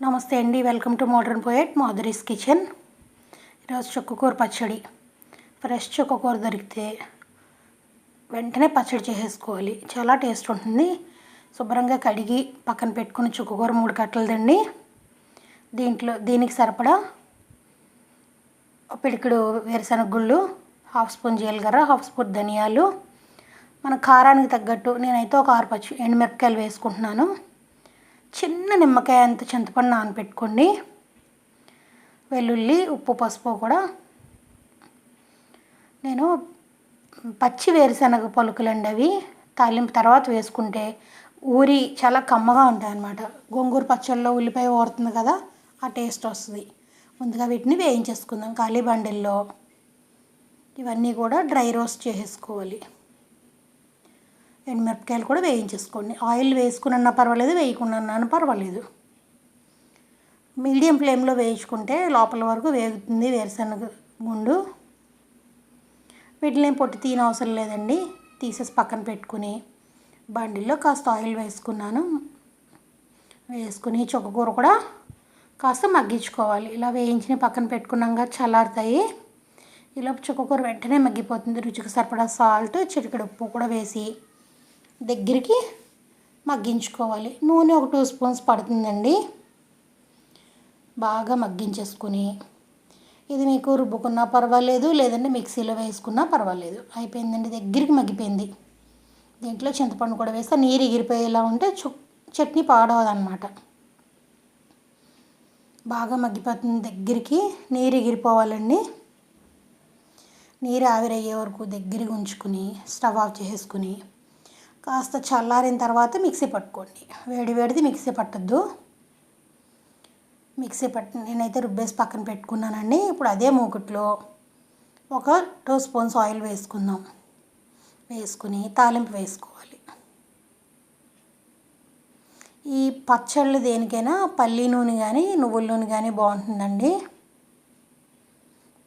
నమస్తే అండి welcome to modern poet Madhuri's kitchen. ఈరోజు చుక్కకూర పచ్చడి. ఫ్రెష్ చుక్కకూర దొరికితే వెంటనే పచ్చడి చేసేసుకోవాలి. చాలా టేస్ట్ ఉంటుంది. శుభ్రంగా కడిగి పక్కన పెట్టుకుని చుక్కకూర మూడు కట్టలదండి దీంట్లో దీనికి సరిపడా పిడికిడు వేరుశనగ గుళ్ళు హాఫ్ స్పూన్ జీలకర్ర హాఫ్ స్పూన్ ధనియాలు. మన కారానికి తగ్గట్టు నేనైతే ఒక ఆరు పచ్చి ఎండుమిరపకాయలు వేసుకుంటున్నాను. చిన్న నిమ్మకాయ అంత చింతపండు నానబెట్టుకోండి వెల్లుల్లి ఉప్పు పసుపు కూడా. నేను పచ్చి వేరుశనగ పలుకులండి అవి. తాలింపు తర్వాత వేసుకుంటే ఊరి చాలా కమ్మగా ఉంటాయి అన్నమాట. గోంగూర పచ్చళ్ళలో ఉల్లిపాయ ఊరుతుంది కదా ఆ టేస్ట్ వస్తుంది. ముందుగా వీటిని వేయించేసుకుందాం. ఖాళీ బండిల్లో. ఇవన్నీ కూడా డ్రై రోస్ట్ చేసేసుకోవాలి. ఎండుమిరపకాయలు కూడా వేయించేసుకోండి. ఆయిల్ వేసుకున్నా పర్వాలేదు వేయకుండా పర్వాలేదు. మీడియం ఫ్లేమ్లో వేయించుకుంటే లోపల వరకు వేగుతుంది వేరుశనగ గుండు. వీటిని పొట్టి తీయని అవసరం లేదండి. తీసేసి పక్కన పెట్టుకుని బండిల్లో కాస్త ఆయిల్ వేసుకున్నాను. వేసుకుని చుక్కకూర కూడా కాస్త మగ్గించుకోవాలి. ఇలా వేయించిన పక్కన పెట్టుకున్నాక చల్లారుతాయి. ఇలా చుక్కకూర వెంటనే మగ్గిపోతుంది. రుచికి సరిపడా సాల్ట్ చిటికెడు ఉప్పు కూడా వేసి దగ్గరికి మగ్గించుకోవాలి. నూనె ఒక టూ స్పూన్స్ పడుతుందండి. బాగా మగ్గించేసుకుని ఇది మీకు రుబ్బుకున్నా పర్వాలేదు లేదంటే మిక్సీలో వేసుకున్నా పర్వాలేదు. అయిపోయిందండి దగ్గరికి మగ్గిపోయింది. దీంట్లో చింతపండు కూడా వేస్తే. నీరు ఎగిరిపోయేలా ఉంటే చు చట్నీ పాడవదన్నమాట. బాగా మగ్గిపోతుంది దగ్గరికి. నీరు ఎగిరిపోవాలండి. నీరు ఆవిరయ్యే వరకు దగ్గరికి ఉంచుకుని స్టవ్ ఆఫ్ చేసుకుని కాస్త చల్లారిన తర్వాత మిక్సీ పట్టుకోండి. వేడి వేడిది మిక్సీ పట్టద్దు. మిక్సీ పట్టు నేనైతే రుబ్బేసి పక్కన పెట్టుకున్నానండి. ఇప్పుడు అదే మూకుట్లో ఒక టూ స్పూన్స్ ఆయిల్ వేసుకుందాం. వేసుకుని తాలింపు వేసుకోవాలి. ఈ పచ్చళ్ళు దేనికైనా పల్లి నూనె కానీ నువ్వుల నూనె కానీ బాగుంటుందండి.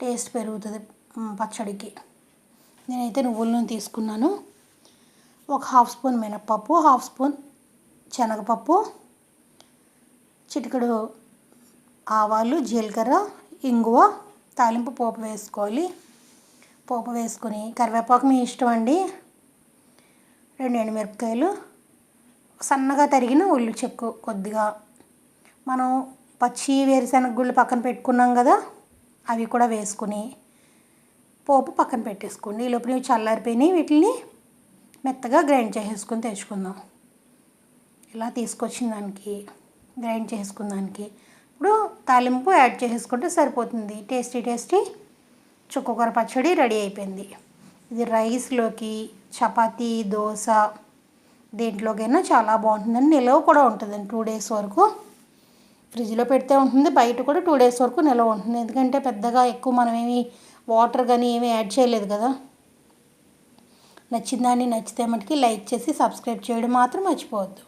టేస్ట్ పెరుగుతుంది పచ్చడికి. నేనైతే నువ్వుల నూనె తీసుకున్నాను. ఒక హాఫ్ స్పూన్ మినప్పప్పు హాఫ్ స్పూన్ శనగపప్పు చిటికెడు ఆవాలు జీలకర్ర ఇంగువ తాలింపు పోపు వేసుకోవాలి. పోపు వేసుకొని కరివేపాకు మీ ఇష్టం అండి. రెండు ఎండుమిరపకాయలు సన్నగా తరిగిన ఉల్లి చెక్కు కొద్దిగా. మనం పచ్చి వేరుశనగ గుళ్ళు పక్కన పెట్టుకున్నాం కదా అవి కూడా వేసుకుని పోపు పక్కన పెట్టేసుకోండి. ఈ లోపల చల్లారిపోయినాయి వీటిని మెత్తగా గ్రైండ్ చేసేసుకొని తెచ్చుకుందాం. ఇలా తీసుకొచ్చిన దానికి గ్రైండ్ చేసుకున్న దానికి. ఇప్పుడు తాలింపు యాడ్ చేసుకుంటే సరిపోతుంది. టేస్టీ టేస్టీ చుక్కకూర పచ్చడి రెడీ అయిపోయింది. ఇది రైస్లోకి చపాతీ దోశ దేంట్లోకైనా చాలా బాగుంటుందండి నిలవ కూడా ఉంటుందండి. టూ డేస్ వరకు ఫ్రిడ్జ్లో పెడితే ఉంటుంది. బయట కూడా టూ డేస్ వరకు నిలవ ఉంటుంది. ఎందుకంటే పెద్దగా ఎక్కువ మనం ఏమి వాటర్ కానీ ఏమీ యాడ్ చేయలేదు కదా. నచ్చిందాన్ని నచ్చితే మటుకి లైక్ చేసి సబ్స్క్రైబ్ చేయడం మాత్రం మర్చిపోవద్దు.